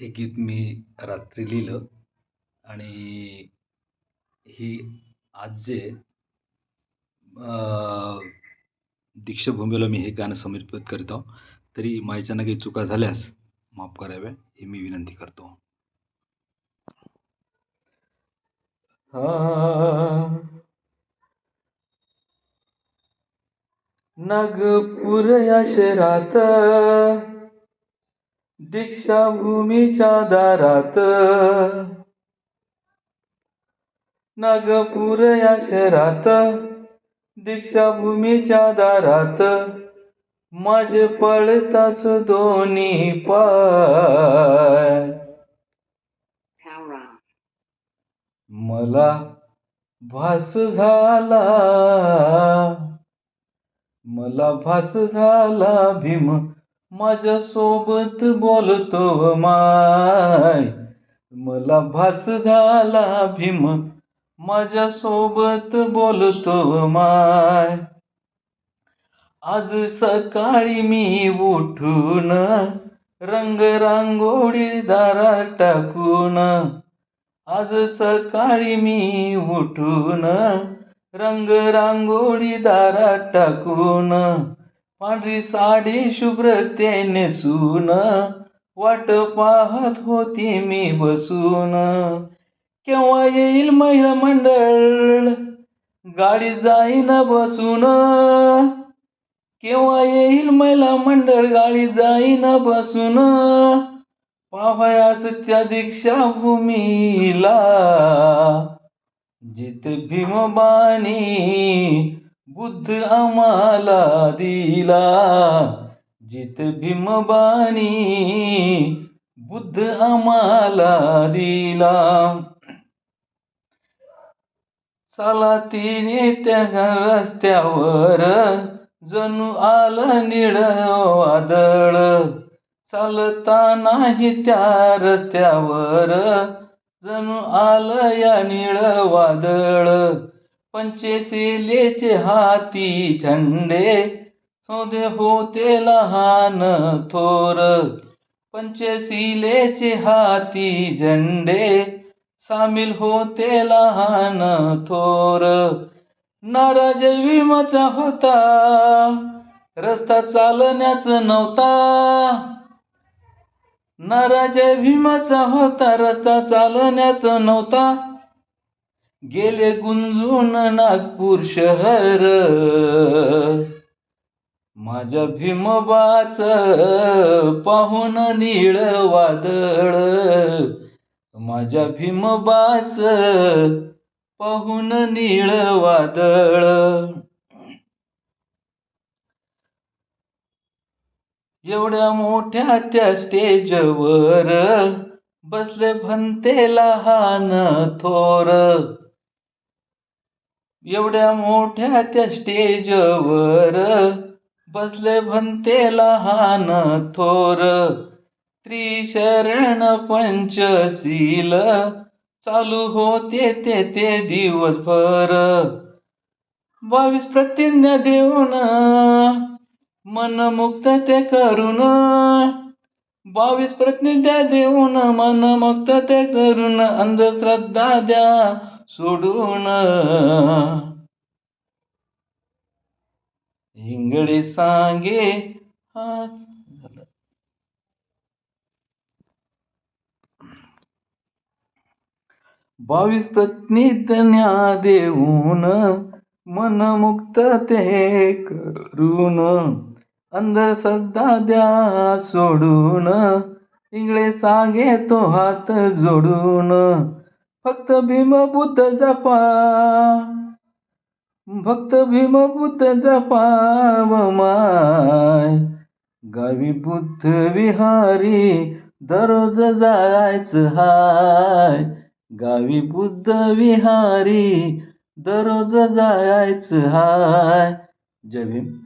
हे गीत मी रात्री लिहिलं आणि ही आज जे दीक्षाभूमीला मी हे गाणं समर्पित करीत आहो. तरी माझ्याच्यानं काही चुका झाल्यास माफ कराव्या ही मी विनंती करतो. नागपूर या शहरात दीक्षाभूमीच्या दारात. नागपूर या शहरात दीक्षाभूमीच्या दारात. माझे पळताच दोन्ही पाय. मला भास झाला. मला भास झाला भीम माझ्या सोबत बोलतो माय. मला भास झाला भीम माझ्या सोबत बोलतो माय. आज सकाळी मी उठून रंग रांगोळी दारात टाकून आज सकाळी मी उठून रंग रांगोळी दारात टाकून पांढरी साडी शुभ्रते नेसून वाट पाहत होती मी बसून. केव्हा येईल महिला मंडळ? गाडी जाईन बसून. केव्हा येईल महिला मंडळ? गाडी जाईन बसून. पाहयास त्या दीक्षाभूमीला. जिथे भीमबानी बुद्ध आम्हाला दिला. जित भीमबानी बुद्ध आम्हाला दिला. चला तिने त्या रस्त्यावर जणू आलं निळ वादळ. चालतानाही त्या रस्त्यावर जणू आलं या निळ वादळ. पंचशिलेचे हाती झंडे सौदे होते लहान थोर. पंचशिलेचे हाती झंडे सामील होते लहान थोर. नाराज विमाचा होता रस्ता चालण्याच नव्हता. नाराज भीमाचा होता रस्ता चालण्याच नव्हता. गेले गुंजून नागपूर शहर. माझ्या भीमबाच पाहून निळ वादळ. माझ्या भीमबाच पाहून निळ वादळ. एवढ्या मोठ्या त्या स्टेजवर बसले भंते लहान थोर. एवढ्या मोठ्या त्या स्टेजवर बसले भंते लहान थोर. त्रिशरण पंचशील चालू होते ते ते दिवसभर. बावीस प्रतिज्ञा देऊन मनमुक्त ते करून बावीस प्रतिज्ञा देऊन मनमुक्त ते करून अंधश्रद्धा द्या. सोडून. इंगळे सांगे हा बावीस पत्नी प्रतिज्ञा देऊन मनमुक्त ते करून. अंधश्रद्धा द्या सोडून इंगळे सांगे तो हात जोडून. भक्त भीम बुद्ध जपा. भक्त भीम बुद्ध जपाव माय. गावी बुद्ध विहारी दररोज जायचं हाय. गावी बुद्ध विहारी दररोज जायचं हाय. जय भीम.